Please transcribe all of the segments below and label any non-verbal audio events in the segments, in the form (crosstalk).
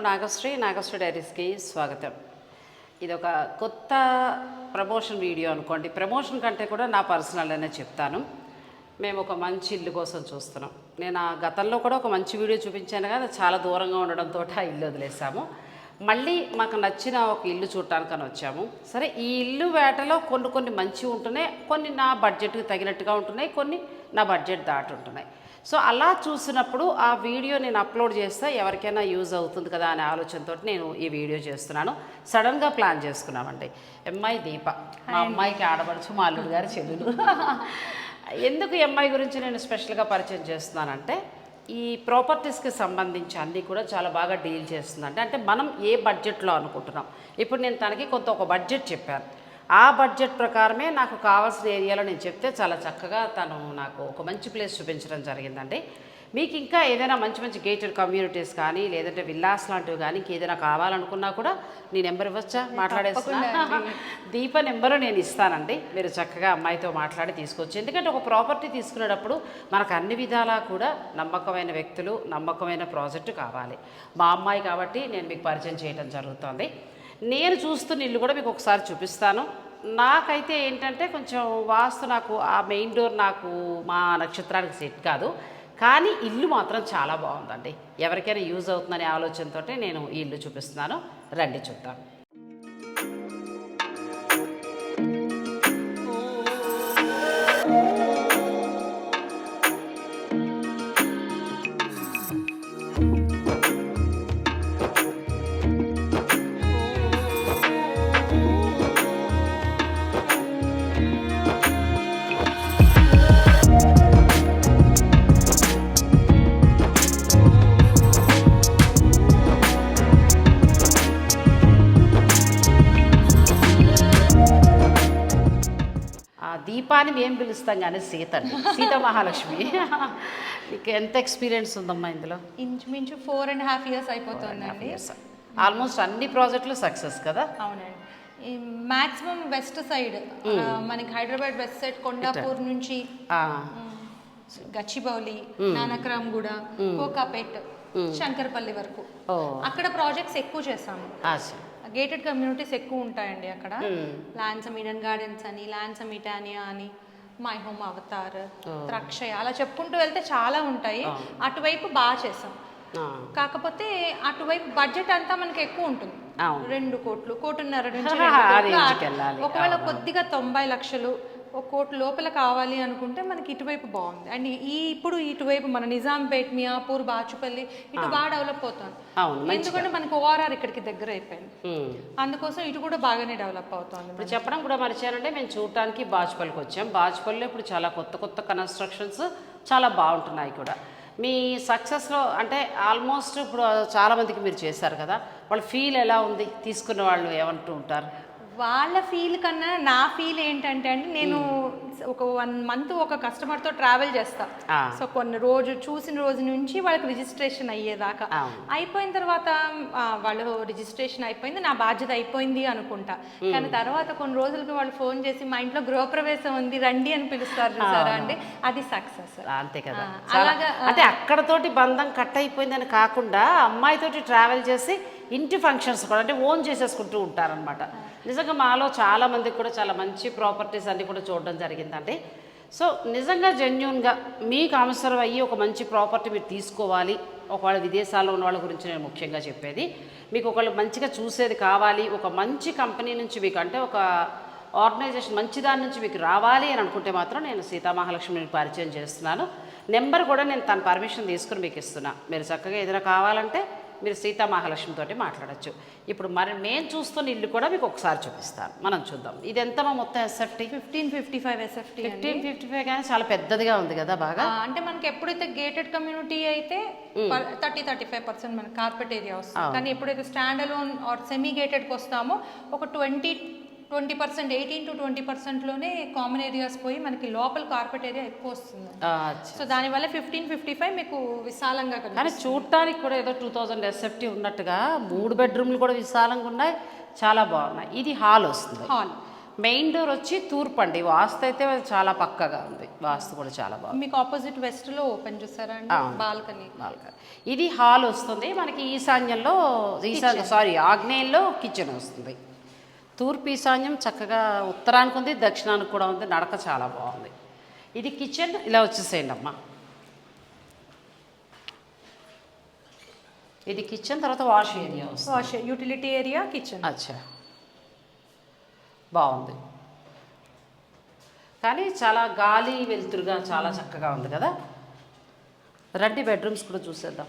నాగశ్రీ నాగశ్రీ డైరీస్కి స్వాగతం. ఇది ఒక కొత్త ప్రమోషన్ వీడియో అనుకోండి. ప్రమోషన్ కంటే కూడా నా పర్సనల్ అనే చెప్తాను. మేము ఒక మంచి ఇల్లు కోసం చూస్తున్నాం. నేను ఆ గతంలో కూడా ఒక మంచి వీడియో చూపించాను కదా చాలా దూరంగా ఉండడంతో ఆ ఇల్లు వదిలేసాము. మళ్ళీ మాకు నచ్చిన ఒక ఇల్లు చూడటానికని వచ్చాము. సరే ఈ ఇల్లు వేటలో కొన్ని కొన్ని మంచివి ఉంటున్నాయి కొన్ని నా బడ్జెట్కి తగినట్టుగా ఉంటున్నాయి కొన్ని నా బడ్జెట్ దాటి ఉంటున్నాయి. సో అలా చూసినప్పుడు ఆ వీడియో నేను అప్లోడ్ చేస్తే ఎవరికైనా యూజ్ అవుతుంది కదా అనే ఆలోచనతో నేను ఈ వీడియో చేస్తున్నాను. సడన్గా ప్లాన్ చేసుకున్నామండి. అమ్మాయి దీప మా అమ్మాయికి ఆడపడుచు మా అల్లుడు గారి చెల్లెలు. (laughs) ఎందుకు అమ్మాయి గురించి నేను స్పెషల్గా పరిచయం చేస్తున్నానంటే ఈ ప్రాపర్టీస్కి సంబంధించి అన్నీ కూడా చాలా బాగా డీల్ చేస్తుందంటే అంటే మనం ఏ బడ్జెట్లో అనుకుంటున్నాం? ఇప్పుడు నేను తనకి కొంత ఒక బడ్జెట్ చెప్పాను. ఆ బడ్జెట్ ప్రకారమే నాకు కావాల్సిన ఏరియాలో నేను చెప్తే చాలా చక్కగా తను నాకు ఒక మంచి ప్లేస్ చూపించడం జరిగిందండి. మీకు ఇంకా ఏదైనా మంచి మంచి గేటెడ్ కమ్యూనిటీస్ కానీ లేదంటే విల్లాస్ లాంటివి కానీ ఇంకేదైనా కావాలనుకున్నా కూడా నీ నెంబర్ ఇవ్వచ్చా? మాట్లాడేస్తున్నా? (laughs) దీప నెంబరు నేను ఇస్తానండి. మీరు చక్కగా అమ్మాయితో మాట్లాడి తీసుకొచ్చి ఎందుకంటే ఒక ప్రాపర్టీ తీసుకునేటప్పుడు మనకు అన్ని విధాలా కూడా నమ్మకమైన వ్యక్తులు నమ్మకమైన ప్రాజెక్టు కావాలి. మా అమ్మాయి కాబట్టి నేను మీకు పరిచయం చేయడం జరుగుతుంది. నేను చూస్తున్న ఇల్లు కూడా మీకు ఒకసారి చూపిస్తాను. నాకైతే ఏంటంటే కొంచెం వాస్తు నాకు ఆ మెయిన్ డోర్ నాకు మా నక్షత్రానికి సెట్ కాదు. కానీ ఇల్లు మాత్రం చాలా బాగుందండి. ఎవరికైనా యూజ్ అవుతుందనే ఆలోచనతో నేను ఈ ఇల్లు చూపిస్తున్నాను. రండి చూద్దాం. దీపాన్ని మేము పిలుస్తాం కానీ సీత సీత మహాలక్ష్మి. నీకు ఎంత ఎక్స్పీరియన్స్ ఉందమ్మా ఇందులో? ఇంచుమించు ఫోర్ అండ్ హాఫ్ ఇయర్స్ అయిపోతుందండి. ఆల్మోస్ట్ అన్ని ప్రాజెక్టులు సక్సెస్ కదా? అవునండి. మాక్సిమం వెస్ట్ సైడ్ మనకి హైదరాబాద్ వెస్ట్ సైడ్ కొండాపూర్ నుంచి గచ్చిబౌలి నానక్రామ్గూడ కోకాపేట్ శంకరపల్లి వరకు. అక్కడ ప్రాజెక్ట్స్ ఎక్కువ చేసాము ఆశ గేటెడ్ కమ్యూనిటీస్ ఎక్కువ ఉంటాయండి అక్కడ. లాన్సమ్ ఈడెన్ గార్డెన్స్ అని లాన్సమ్ ఇటానియా అని మై హోమ్ అవతార్ త్రక్షయ అలా చెప్పుకుంటూ వెళ్తే చాలా ఉంటాయి. అటువైపు బాగా చేసాం కాకపోతే అటువైపు బడ్జెట్ అంతా మనకి ఎక్కువ ఉంటుంది. రెండు కోట్లు కోటిన్నర నుంచి. (laughs) ఒకవేళ కొద్దిగా తొంభై లక్షలు ఒక కోటి లోపల కావాలి అనుకుంటే మనకి ఇటువైపు బాగుంది. అండ్ ఈ ఇప్పుడు ఇటువైపు మన నిజాంపేట్ మియాపూర్ బాచుపల్లి ఇటు బాగా డెవలప్ అవుతుంది. ఎందుకంటే మనకి ఓఆర్ఆర్ ఇక్కడికి దగ్గర అయిపోయింది. అందుకోసం ఇటు కూడా బాగానే డెవలప్ అవుతుంది ఇప్పుడు చెప్పడం కూడా మర్చానంటే మేము చూడటానికి బాజ్పల్లికి వచ్చాం. బాజ్పల్లిలో ఇప్పుడు చాలా కొత్త కొత్త కన్స్ట్రక్షన్స్ చాలా బాగుంటున్నాయి కూడా. మీ సక్సెస్లో అంటే ఆల్మోస్ట్ ఇప్పుడు చాలామందికి మీరు చేశారు కదా. వాళ్ళ ఫీల్ ఎలా ఉంది? తీసుకున్న వాళ్ళు ఏమంటూ ఉంటారు? వాళ్ళ ఫీల్ కన్నా నా ఫీల్ ఏంటంటే అండి నేను ఒక వన్ మంత్ ఒక కస్టమర్తో ట్రావెల్ చేస్తా. సో కొన్ని రోజు చూసిన రోజు నుంచి వాళ్ళకి రిజిస్ట్రేషన్ అయ్యేదాకా. అయిపోయిన తర్వాత వాళ్ళు రిజిస్ట్రేషన్ అయిపోయింది నా బాధ్యత అయిపోయింది అనుకుంటా. కానీ తర్వాత కొన్ని రోజులకి వాళ్ళు ఫోన్ చేసి మా ఇంట్లో గృహప్రవేశం ఉంది రండి అని పిలుస్తారు చూసారా అండి? అది సక్సెస్ అంతే కదా. అలాగా, అంటే అక్కడతోటి బంధం కట్ అయిపోయిందని కాకుండా అమ్మాయితోటి ట్రావెల్ చేసి ఇంటి ఫంక్షన్స్ కూడా అంటే ఓన్ చేసేసుకుంటూ ఉంటారనమాట నిజంగా మాలో చాలా మందికి కూడా చాలా మంచి ప్రాపర్టీస్ అన్నీ కూడా చూడడం జరిగిందండి. సో నిజంగా జెన్యున్గా మీకు అవసరం అయ్యి ఒక మంచి ప్రాపర్టీ మీరు తీసుకోవాలి. ఒకవేళ విదేశాల్లో ఉన్న వాళ్ళ గురించి నేను ముఖ్యంగా చెప్పేది. మీకు ఒకళ్ళు మంచిగా చూసేది కావాలి. ఒక మంచి కంపెనీ నుంచి మీకు అంటే ఒక ఆర్గనైజేషన్ మంచి దాని నుంచి మీకు రావాలి అని అనుకుంటే మాత్రం నేను సీతామహాలక్ష్మిని పరిచయం చేస్తున్నాను. నెంబర్ కూడా నేను తన పర్మిషన్ తీసుకుని మీకు ఇస్తున్నా. మీరు చక్కగా ఏదైనా కావాలంటే మీరు సీతామహాలక్ష్మి తోటి మాట్లాడచ్చు. ఇప్పుడు మరి నేను చూస్తున్న ఇల్లు కూడా మీకు ఒకసారి చూపిస్తాను. మనం చూద్దాం. ఇది ఎంతమా మొత్తం SFT fifteen fifty five SFT fifteen fifty five కానీ చాలా పెద్దదిగా ఉంది కదా బాగా? అంటే మనకి ఎప్పుడైతే గేటెడ్ కమ్యూనిటీ అయితే థర్టీ థర్టీ ఫైవ్ పర్సెంట్ మనకి కార్పెట్ ఏరియా వస్తుంది. కానీ ఎప్పుడైతే స్టాండ్ అలోన్ ఆర్ సెమీ గేటెడ్కి వస్తామో ఒక twenty twenty percent eighteen to twenty పర్సెంట్లోనే common areas పోయి మనకి లోపల కార్పెట్ ఏరియా ఎక్కువ వస్తుంది. సో దానివల్ల ఫిఫ్టీన్ ఫిఫ్టీ ఫైవ్ మీకు విశాలంగా కానీ చూడటానికి కూడా ఏదో టూ థౌజండ్ ఎస్ఎఫ్టీ ఉన్నట్టుగా మూడు బెడ్రూమ్లు కూడా విశాలంగా ఉన్నాయి చాలా బాగున్నాయి. ఇది హాల్ వస్తుంది. హాల్ మెయిన్ డోర్ వచ్చి తూర్పు అండి. వాస్తు అయితే చాలా పక్కగా ఉంది. వాస్తు కూడా చాలా బాగుంది. మీకు ఆపోజిట్ వెస్ట్లో ఓపెన్ చేస్తారా. Balcony balcony. ఇది హాల్ వస్తుంది. మనకి ఈశాన్యంలో ఈశాన్య సారీ ఆగ్నేయంలో కిచెన్ వస్తుంది. తూర్పు ఈశాన్యం చక్కగా ఉత్తరానికి ఉంది దక్షిణానికి కూడా ఉంది నడక చాలా బాగుంది. ఇది కిచెన్ ఇలా వచ్చేసేయండి అమ్మా. ఇది కిచెన్ తర్వాత wash area wash utility area kitchen అచ్చా. బాగుంది. కానీ చాలా గాలి వెలుతురుగా చాలా చక్కగా ఉంది కదా. రండి బెడ్రూమ్స్ కూడా చూసేద్దాం.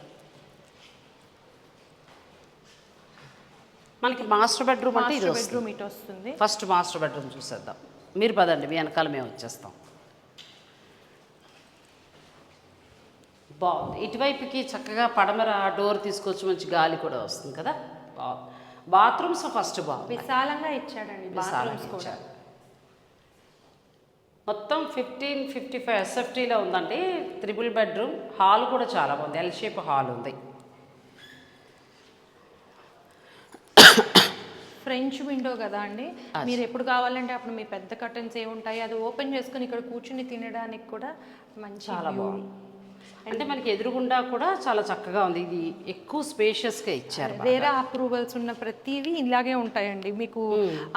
మనకి మాస్టర్ బెడ్రూమ్ అంటే ఇది బెడ్రూమ్ ఇటు వస్తుంది. ఫస్ట్ మాస్టర్ బెడ్రూమ్ చూసేద్దాం. మీరు పదండి మీ వెనకాల మేము వచ్చేస్తాం. బాగుంది. ఇటువైపుకి చక్కగా పడమర డోర్ తీసుకొచ్చి మంచి గాలి కూడా వస్తుంది కదా? బాగుంది. బాత్రూమ్స్ ఫస్ట్ బాగుంది విశాలంగా ఇచ్చాడండి బాత్రూమ్స్ కూడా. మొత్తం ఫిఫ్టీన్ ఫిఫ్టీ ఫైవ్ ఎస్ఎఫ్టీలో ఉందండి. Triple bedroom. హాల్ కూడా చాలా బాగుంది. ఎల్ షేప్ హాల్ ఉంది. ఫ్రెంచ్ విండో కదా అండి? మీరు ఎప్పుడు కావాలంటే అప్పుడు మీ పెద్ద కర్టన్స్ ఏ ఉంటాయి అది ఓపెన్ చేసుకుని ఇక్కడ కూర్చుని తినడానికి కూడా మంచి చాలా. బాగుంది. అంటే మనకి ఎదురుగుండా కూడా చాలా చక్కగా ఉంది. ఇది ఎక్కువ స్పేషియస్గా ఇచ్చారు. వేరే అప్రూవల్స్ ఉన్న ప్రతివి ఇలాగే ఉంటాయండి. మీకు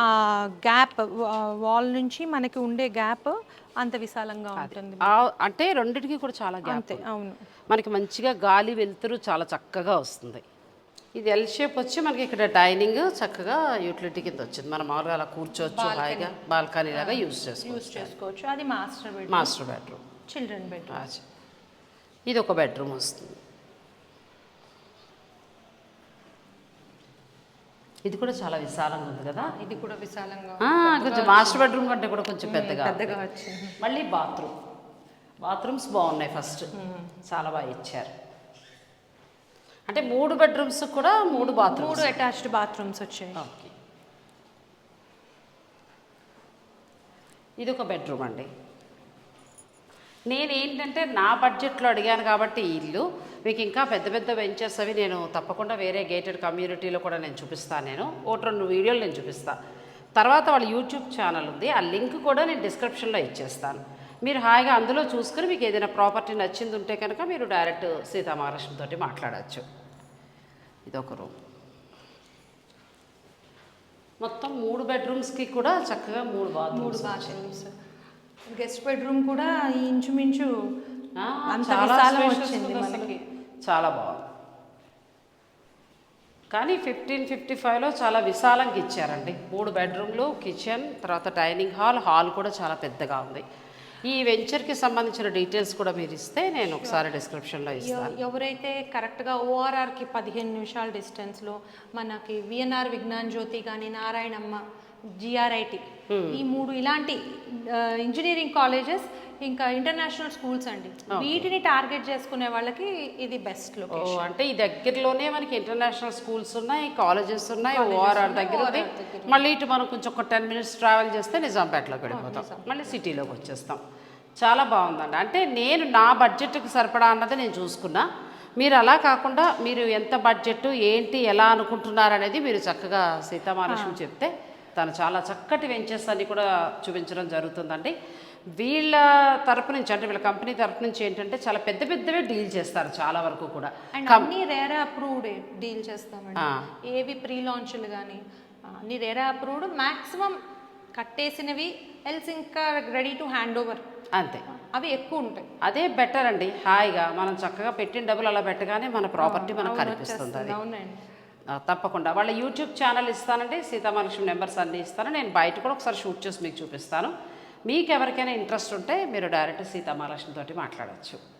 ఆ గ్యాప్ వాల్ నుంచి మనకి ఉండే గ్యాప్ అంత విశాలంగా ఉంటుంది. అంటే రెండిటికి కూడా చాలా గ్యాప్ అవును. మనకి మంచిగా గాలి వెలుతురు చాలా చక్కగా వస్తుంది. ఇది ఎల్ షేప్ వచ్చి మనకి ఇక్కడ డైనింగ్ చక్కగా యూటిలిటీ కింద వచ్చింది. మనం మామూలుగా అలా కూర్చోవచ్చు హాయిగా బాల్కనీ లాగా యూజ్ చేసుకోవచ్చు. యూస్ చేసుకోవచ్చు. అది master bed master bedroom children bed ఇది ఒక బెడ్రూమ్ వస్తుంది. ఇది కూడా చాలా విశాలంగా ఉంది కదా? ఇది కూడా విశాలంగా ఆ, కొంచెం మాస్టర్ బెడ్రూమ్ కంటే కూడా కొంచెం పెద్దగా పెద్దగా వచ్చింది. మళ్ళీ బాత్రూమ్ బాత్రూమ్స్ బాగున్నాయి ఫస్ట్ చాలా బాగా ఇచ్చారు. అంటే మూడు బెడ్రూమ్స్ కూడా మూడు బాత్రూమ్స్ మూడు అటాచ్డ్ బాత్రూమ్స్ వచ్చాయి. ఓకే. ఇది ఒక బెడ్రూమ్ అండి. నేను ఏంటంటే నా బడ్జెట్లో అడిగాను కాబట్టి ఇల్లు మీకు ఇంకా పెద్ద పెద్ద వెంచర్స్ అవి నేను తప్పకుండా వేరే గేటెడ్ కమ్యూనిటీలో కూడా నేను చూపిస్తాను నేను. ఒకటి రెండు వీడియోలు నేను చూపిస్తాను తర్వాత వాళ్ళ యూట్యూబ్ ఛానల్ ఉంది. ఆ లింక్ కూడా నేను డిస్క్రిప్షన్లో ఇచ్చేస్తాను. మీరు హాయిగా అందులో చూసుకుని మీకు ఏదైనా ప్రాపర్టీ నచ్చింది ఉంటే కనుక మీరు డైరెక్ట్ సీతామహాలక్ష్మి తోటి మాట్లాడచ్చు. ఇది ఒక రూమ్. మొత్తం మూడు బెడ్రూమ్స్కి కూడా చక్కగా మూడు మూడు బాత్రూమ్స్ గెస్ట్ బెడ్రూమ్ కూడా ఇంచుమించు వచ్చింది మనకి. చాలా బాగుంది. కానీ ఫిఫ్టీన్ ఫిఫ్టీ ఫైవ్లో చాలా విశాలంగా ఇచ్చారండి. మూడు బెడ్రూమ్లు కిచెన్ తర్వాత డైనింగ్ హాల్ హాల్ కూడా చాలా పెద్దగా ఉంది. ఈ వెంచర్కి సంబంధించిన డీటెయిల్స్ కూడా మీరు ఇస్తే నేను ఒకసారి డిస్క్రిప్షన్లో ఇస్తాను. ఎవ- ఎవరైతే కరెక్ట్గా ఓఆర్ఆర్కి పదిహేను నిమిషాల డిస్టెన్స్లో మనకి విఎన్ఆర్ విజ్ఞాన్ జ్యోతి కానీ నారాయణమ్మ జిఆర్ఐటి ఈ మూడు ఇలాంటి ఇంజనీరింగ్ కాలేజెస్ ఇంకా ఇంటర్నేషనల్ స్కూల్స్ అండి. వీటిని టార్గెట్ చేసుకునే వాళ్ళకి ఇది బెస్ట్ లొకేషన్ అంటే ఈ దగ్గరలోనే మనకి ఇంటర్నేషనల్ స్కూల్స్ ఉన్నాయి కాలేజెస్ ఉన్నాయి ఓఆర్ఆర్ దగ్గర మళ్ళీ ఇటు మనం కొంచెం ఒక టెన్ మినిట్స్ ట్రావెల్ చేస్తే నిజాంపేటలోకి వెళ్ళిపోతాం. మళ్ళీ సిటీలోకి వచ్చేస్తాం. చాలా బాగుందండి. అంటే నేను నా బడ్జెట్కి సరిపడా అన్నది నేను చూసుకున్నా. మీరు అలా కాకుండా మీరు ఎంత బడ్జెట్ ఏంటి ఎలా అనుకుంటున్నారు అనేది మీరు చక్కగా సీతామహాలక్ష్మి చెప్తే తను చాలా చక్కటి వెంచర్స్ అన్ని కూడా చూపించడం జరుగుతుందండి. వీళ్ళ తరపు నుంచి అంటే వీళ్ళ కంపెనీ తరపు నుంచి ఏంటంటే చాలా పెద్ద పెద్దవే డీల్ చేస్తారు చాలా వరకు కూడా. అన్ని రేరా అప్రూవ్డ్ డీల్ చేస్తామండి. ఏవి ప్రీ లాంచ్లు కానీ అన్ని రేరా అప్రూవ్డ్. మాక్సిమం కట్టేసినవి ఎల్స్ ఇంకా రెడీ టు హ్యాండ్ ఓవర్ అంతే. అవి ఎక్కువ ఉంటాయి. అదే బెటర్ అండి. హాయిగా మనం చక్కగా పెట్టిన డబ్బులు అలా పెట్టగానే మన ప్రాపర్టీ మనకు కనిపిస్తుంది అవునండి. తప్పకుండా. వాళ్ళ యూట్యూబ్ ఛానల్ ఇస్తానండి. సీతామహాలక్ష్మి నెంబర్స్ అన్నీ ఇస్తాను. నేను బయట కూడా ఒకసారి షూట్ చేసి మీకు చూపిస్తాను. మీకు ఎవరికైనా ఇంట్రెస్ట్ ఉంటే మీరు డైరెక్ట్ సీతామహాలక్ష్మి తోటి మాట్లాడచ్చు.